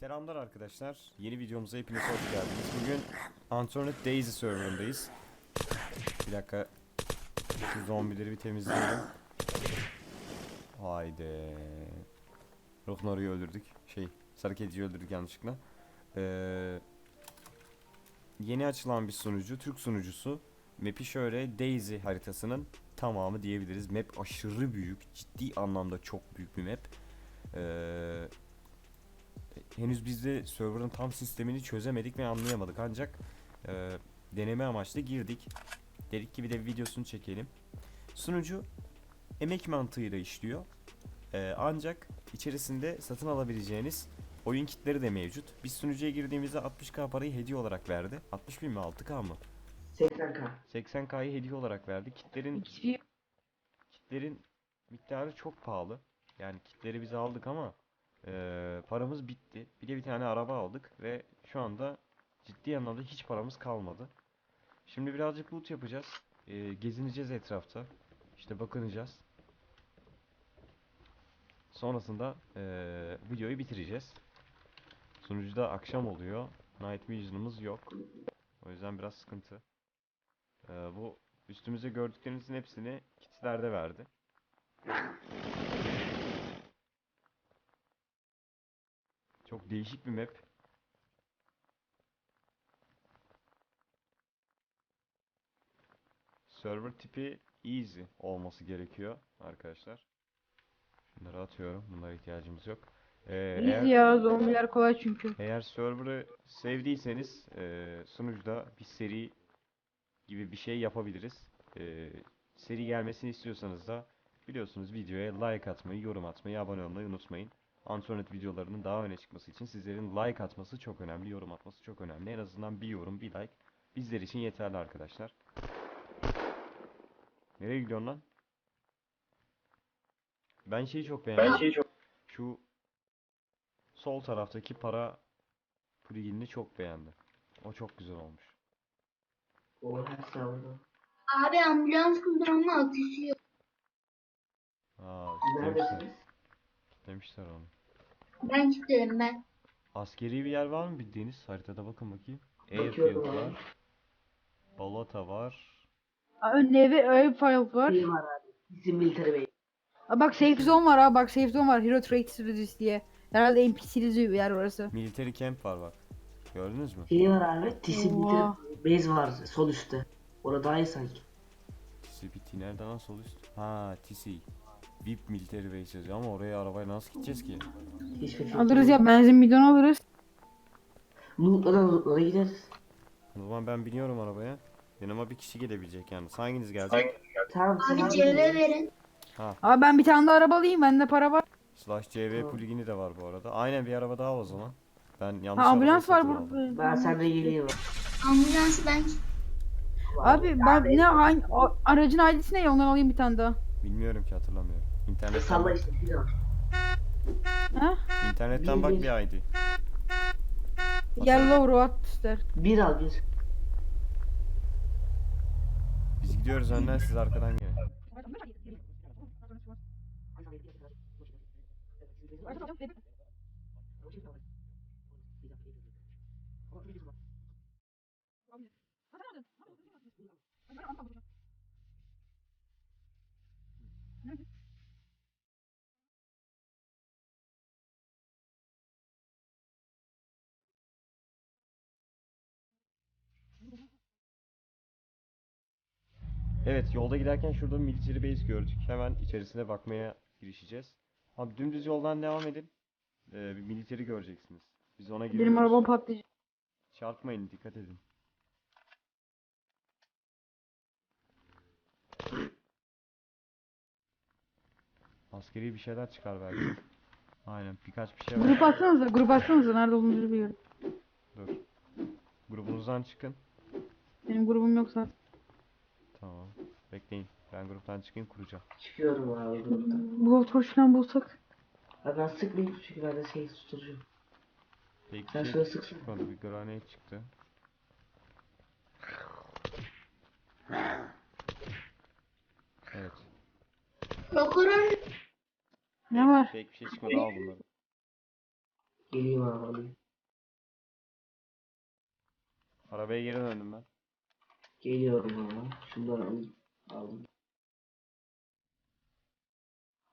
Selamlar arkadaşlar. Yeni videomuza hepiniz hoş geldiniz. Bugün Antoinette Daisy serverındayız. Bir dakika. Şu zombileri bir temizleyelim. Haydi. Rohnor'u öldürdük. Şey, sarı kediyi öldürdük yanlışlıkla. Ee, yeni açılan bir sunucu, Türk sunucusu. Map'i şöyle Daisy haritasının tamamı diyebiliriz. Map aşırı büyük, ciddi anlamda çok büyük bir map. Ee, henüz biz de server'ın tam sistemini çözemedik ve anlayamadık ancak e, deneme amaçlı girdik. Dedik ki bir de videosunu çekelim. Sunucu emek mantığıyla işliyor. E, ancak içerisinde satın alabileceğiniz oyun kitleri de mevcut. Biz sunucuya girdiğimizde 60k parayı hediye olarak verdi. 60 bin mi 6k mı? 80k. 80k'yı hediye olarak verdi. Kitlerin kitlerin miktarı çok pahalı. Yani kitleri biz aldık ama eee, paramız bitti. Bir de bir tane araba aldık ve şu anda ciddi anlamda hiç paramız kalmadı. Şimdi birazcık loot yapacağız. Eee, gezineceğiz etrafta. İşte bakınacağız. Sonrasında eee, videoyu bitireceğiz. Sunucuda akşam oluyor. Night Vision'ımız yok. O yüzden biraz sıkıntı. Eee, bu üstümüzde gördüklerinizin hepsini kitlerde verdi. Çok değişik bir map. Server tipi easy olması gerekiyor arkadaşlar. Bunları atıyorum. Bunlara ihtiyacımız yok. Ee, eğer, Biz ya zombiler kolay çünkü. eğer server'ı sevdiyseniz eee sunucuda bir seri gibi bir şey yapabiliriz. Eee, seri gelmesini istiyorsanız da biliyorsunuz videoya like atmayı, yorum atmayı, abone olmayı unutmayın. Antoinette videolarının daha öne çıkması için sizlerin like atması çok önemli, yorum atması çok önemli. En azından bir yorum, bir like bizler için yeterli arkadaşlar. Nereye gidiyorsun lan? Ben şeyi çok beğendim. Şu sol taraftaki para pluginini çok beğendim. O çok güzel olmuş. Abi ambulans kullanma akışı yok. Aa, kitlemişler. Kitlemişler onu. Ben kilitledim ben. Askeri bir yer var mı bildiğiniz? Haritada bakın bakayım. Bakıyorum Airfield abi. var. Balata var. Aa, Navy Airfield var. Bir var abi. Bizim military bey. Aa, bak safe zone var abi bak safe zone var. Hero Traits Reduce diye. Herhalde NPC'li bir yer orası. Military camp var bak. Gördünüz mü? Şey var abi. TC Oha. military base var sol üstte. Orada daha iyi sanki. CPT nerede lan sol üst? Ha TC. VIP military base yazıyor ama oraya arabayla nasıl gideceğiz ki? Hiçbir Alırız ya benzin bidonu alırız. Lootlara lootlara gideriz. O zaman ben biniyorum arabaya. Yanıma bir kişi gelebilecek yani. Hanginiz gelecek? Tamam Abi CV gideriz. verin. Ha. Abi ben bir tane daha araba alayım bende para var. Slash CV Tamam. plugini de var bu arada. Aynen bir araba daha o zaman. Ben yanlış Ha arabayı ambulans var satın aldım. burada. Ben sen de geleyim. Ambulansı ben Abi ben ne hangi o- aracın ID'si ne ya ondan alayım bir tane daha. Bilmiyorum ki hatırlamıyorum. İnternetten Salla bak. işte bir al. Ha? İnternetten bak Bir- bir ID. Yellow Road ister. Bir al bir. Biz gidiyoruz önden siz arkadan gelin. Evet yolda giderken şurada military base gördük. Hemen içerisine bakmaya girişeceğiz. Abi dümdüz yoldan devam edin. Ee, bir military göreceksiniz. Biz ona giriyoruz. Benim arabam patlayacak. Çarpmayın dikkat edin. Askeri bir şeyler çıkar belki. Aynen birkaç bir şey var. Grup atsanıza grup atsanıza nerede olduğunuzu biliyorum. Dur. Grubunuzdan çıkın. Benim grubum yok zaten. Bekleyin. Ben gruptan çıkayım kuracağım. Çıkıyorum abi gruptan. Bu torç falan bulsak. Abi ben sıkmayayım çünkü bende şey tutucu. Belki Sen şey şöyle sıksana. çıkmadı. Bir granate çıktı. Evet. Prokuror Ne var? Pek bir şey çıkmadı al bunları. Geleyim abi alayım. Arabaya geri döndüm ben. Geliyorum abi. Şunları alayım. Aldım.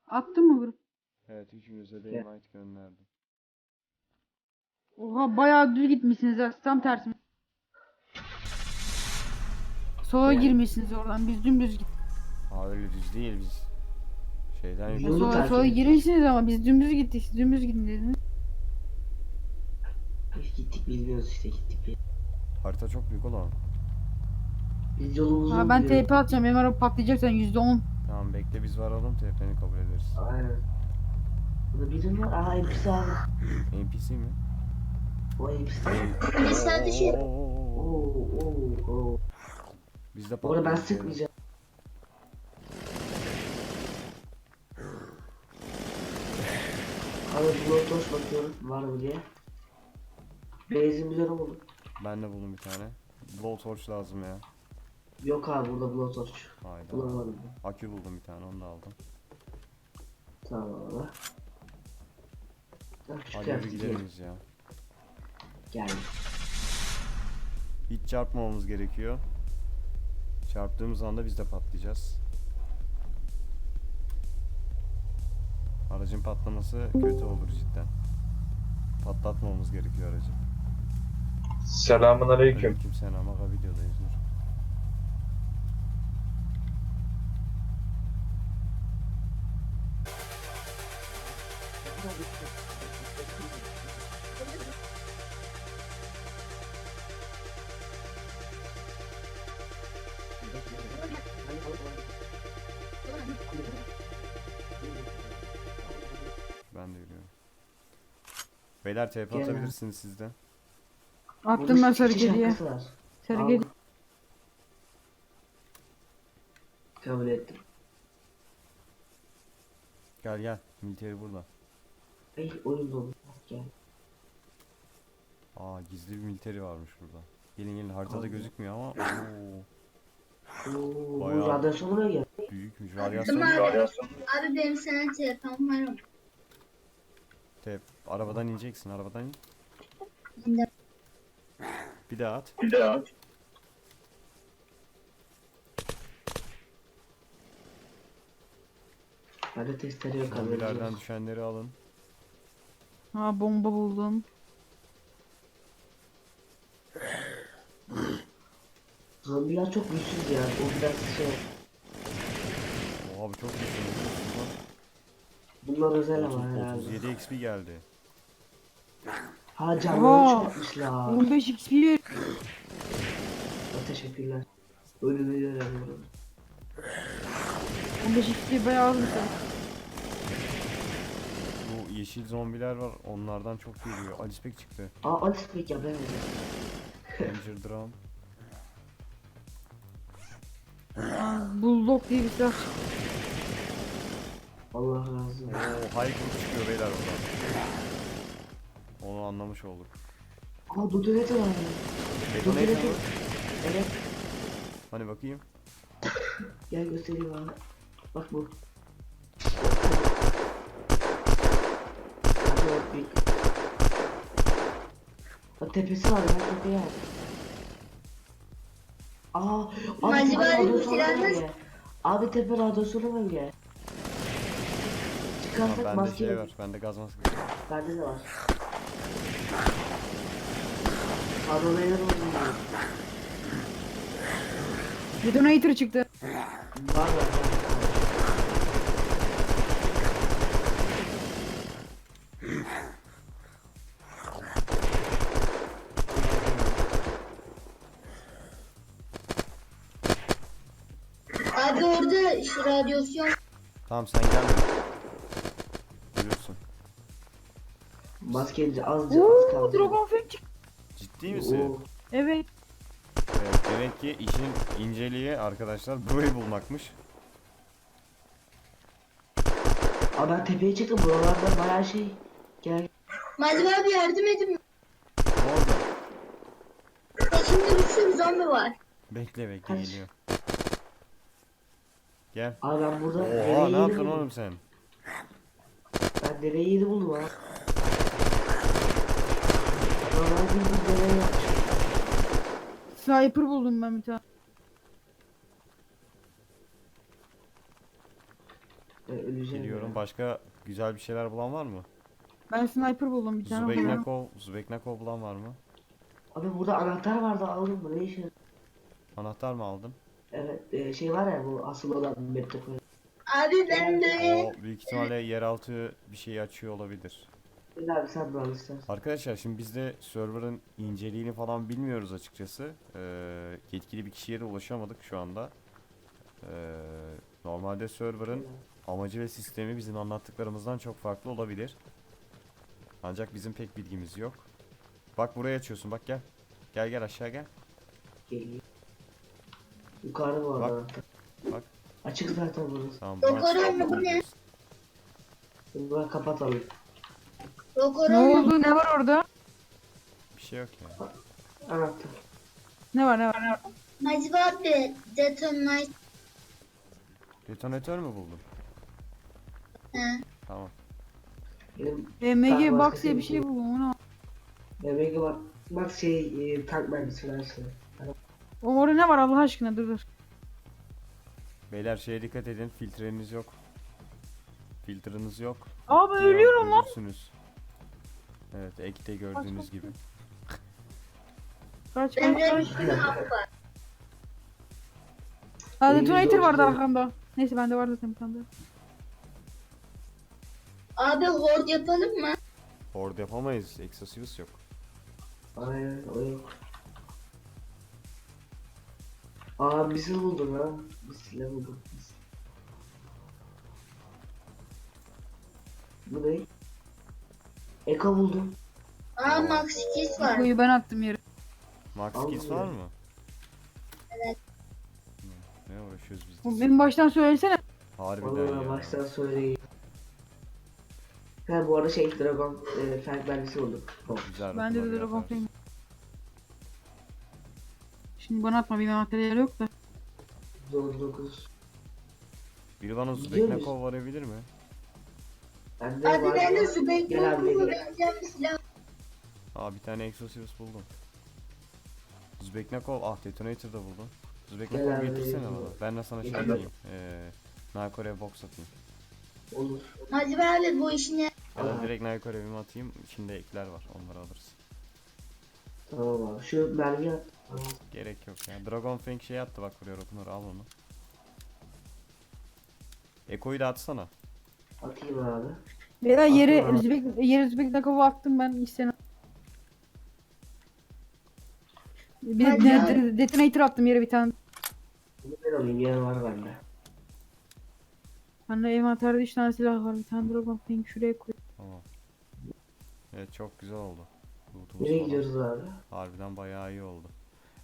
Attın mı grup? Evet üçümüze de invite gönderdim. Oha bayağı düz gitmişsiniz ha. Tam tersi. Sola Yani. girmişsiniz oradan. Biz dümdüz gittik. Aa öyle düz değil biz. Şeyden Yolu yürüdük. Sola, terk sola ettik. girmişsiniz ama biz dümdüz gittik. Siz dümdüz gidin dediniz. Biz gittik bilmiyoruz işte gittik. Harita çok büyük oğlum. Biz yolumuzu Ha, ben biliyoruz. TP atacağım. Benim araba patlayacak sen %10. Tamam bekle biz varalım TP'ni kabul ederiz. Aynen. Burada birim var. Aa NPC abi. NPC mi? O NPC. Birisi ateş ediyor. Oo. Oo oo oo. Biz de Bu arada ben patladık sıkmayacağım. Abi Bluetooth bakıyorum var mı diye. Benzin biliyorum onu. Ben de buldum bir tane. Blowtorch lazım ya. Yok abi burada Bluetooth. Hayda. Bulamadım. Akü buldum bir tane onu da aldım. Tamam abi. Şu Hadi yürü kıyafeti giyelim. ya. Gel. Hiç çarpmamamız gerekiyor. Çarptığımız anda biz de patlayacağız. Aracın patlaması kötü olur cidden. Patlatmamamız gerekiyor aracı. Selamun aleyküm. Aleyküm selam aga videodayız dur. Ben de yürüyorum. Beyler TP Gel. atabilirsiniz siz de. Attım ben Al. kedi. Kabul ettim. Gel gel. Militeri burada. Ey oyun dolu. Gel. Aa gizli bir militeri varmış burada. Gelin gelin haritada Allah. gözükmüyor ama ooo Oo, Bayağı- bu radyasyonu mu gel? büyükmüş. Radyasyon abi. Abi benim sana telefonum var ama. Tep. Arabadan ineceksin arabadan in. İndim. Bir daha at. Bir daha. Bende testere yok abi. Zombilerden düşenleri alın. Ha bomba buldum. Zombiler çok güçsüz ya. O biraz şey. Oha bu çok güçlü. Bunlar özel ama 30, herhalde. 37 XP geldi. Ha canları Oha. çarpmışlar. 15 XP ver- teşekkürler. Ölümü göremiyorum. 15 XP bayağı az bir. Bu yeşil zombiler var. Onlardan çok geliyor. Alispek çıktı. Aa Alice Pek ya ben Danger Drum. Bulldog diye bir silah çıktı. Allah razı olsun. Oo high group çıkıyor beyler oradan. Onu anlamış olduk. Aa Detonator var Detonator. mu? Evet. Hani bakayım. Gel göstereyim abi. Bak bu. Bak büyük. Bak tepesi var ben tepeye al. Aa, abi Acaba tepe bu radyasyonu silahlar- bölge. Abi tepe radyasyonu bölge. Ha, Çıkarsak bende maske şey var. Bende gaz maskesi. var. Bende de var. Abi oraya ne oldu? Detonator çıktı. Var var var. Abi orada şu radyasyon Tamam sen gelme. Görüyorsun. Maskeci azıcık az Ooo kaldı. Dragon Fang çıktı. Ciddi misin? Oo. Evet. Evet, demek ki işin inceliği arkadaşlar burayı bulmakmış. Abi ben tepeye çıktım buralarda bayağı şey. Gel. Mazlum abi yardım edin. Ne oldu? Şimdi bir sürü zombi var. Bekle bekle Kaç? geliyor. Gel. Abi ben burada Oha dereyi ne yaptın buldum. oğlum sen? Ben dereyi yeni buldum abi. Normal. Sniper buldum ben bir tane. E, öleceğim Geliyorum. ya. Başka güzel bir şeyler bulan var mı? Ben sniper buldum bir tane. kadar. Zubeknakov, Zubeknakov bulan var mı? Abi burada anahtar vardı aldım mı? Ne işe? Anahtar mı aldın? Evet e, şey var ya bu asıl olan koyuyor. Abi ben de O büyük ihtimalle yeraltı bir şeyi açıyor olabilir. Gel abi sen de al istersen. Arkadaşlar şimdi biz de server'ın inceliğini falan bilmiyoruz açıkçası. Ee, yetkili bir kişiye de ulaşamadık şu anda. Ee, normalde server'ın amacı ve sistemi bizim anlattıklarımızdan çok farklı olabilir. Ancak bizim pek bilgimiz yok. Bak buraya açıyorsun bak gel. Gel gel aşağı gel. Geliyor. Yukarı bu Bak. arada anahtar. Bak. Açık zaten burası. Tamam. Aç. mu bu ne? Şimdi ben kapatalım. Ne Rokoron oldu? Ne var orada? Bir şey yok ya. Anahtar. Ne var ne var ne var? Hacı abi detonite. Detonatör mü buldun? He. Tamam. Benim EMG Tamam, box diye bir şey bir- buldum. Onu. bebeğe bak. Bak şey e, tank mermisi işte. O orada ne var Allah aşkına dur dur. Beyler şeye dikkat edin. Filtreniz yok. Filtreniz yok. Abi Ya, ölüyorum lan. ölürsünüz. Evet ekte gördüğünüz gibi. Kaç Ben kaç kaç. Ha İyi, detonator vardı arkamda. Neyse bende var zaten bir tane. Abi hord yapalım mı? Orada yapamayız. Exosivus yok. Aynen o yok. Aa bizi buldum lan. Bir silah buldum. Bu ne? Eko buldum. Aa Max Kiss var. Koyu ben attım yere. Max Al Kiss var mı? Evet. Ne uğraşıyoruz biz Oğlum? Benim baştan söylesene. Harbiden Onu ya. baştan söyleyeyim. Ha bu arada şey Dragon e, Frank mermisi buldum. Güzel Bende de Dragon. Flame. Şimdi bana atma bir materyal yok da. 119. Biri bana Biliyor Zubeknakov varabilir mi? Bende Abi var. ben de Gel Sübeyt'e abi, okulu gel. bir silah. Aa bir tane Exosivus buldum. Zubeknakov ah Detonator da buldum. Gel abi, getirsene gel. bana. Ben de sana şey Gel. diyeyim. Eee Narkorev box atayım. Olur. Hacı abi bu işin ya. Ya da Aa. direkt atayım. İçinde ekler var. Onları alırız. Tamam abi. Şu mermi at. Gerek yok ya. Dragon Fang şey attı bak buraya Rokunur al onu. Eko'yu da atsana. Atayım abi. Veya yere Atma. Özbek yere Özbek Nakov'u attım ben istene. Bir de Hadi de- detonator attım yere bir tane. Bunu ben alayım. Yer var bende. Bende envanterde 3 tane silah var. Bir tane Dragon Fang şuraya koy. Tamam. Evet çok güzel oldu. Lootumuz Nereye falan. gidiyoruz abi? Harbiden bayağı iyi oldu.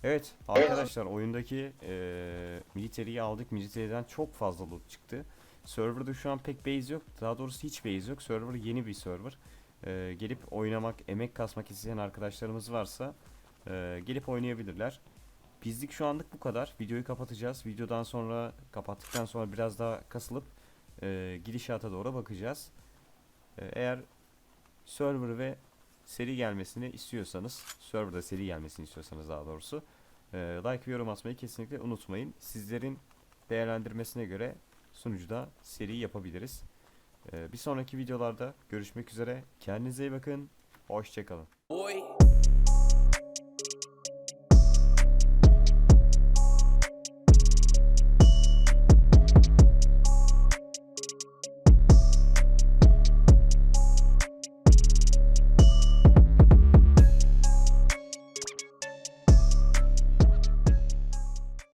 Evet arkadaşlar oyundaki eee military'yi aldık. Military'den çok fazla loot çıktı. Server'da şu an pek base yok. Daha doğrusu hiç base yok. Server yeni bir server. Eee, gelip oynamak, emek kasmak isteyen arkadaşlarımız varsa eee, gelip oynayabilirler. Bizlik şu anlık bu kadar. Videoyu kapatacağız. Videodan sonra kapattıktan sonra biraz daha kasılıp eee gidişata doğru bakacağız. Eee, eğer server ve seri gelmesini istiyorsanız, serverda seri gelmesini istiyorsanız daha doğrusu e, like ve yorum atmayı kesinlikle unutmayın. Sizlerin değerlendirmesine göre sunucuda seri yapabiliriz. E, bir sonraki videolarda görüşmek üzere. Kendinize iyi bakın. Hoşçakalın. Boy,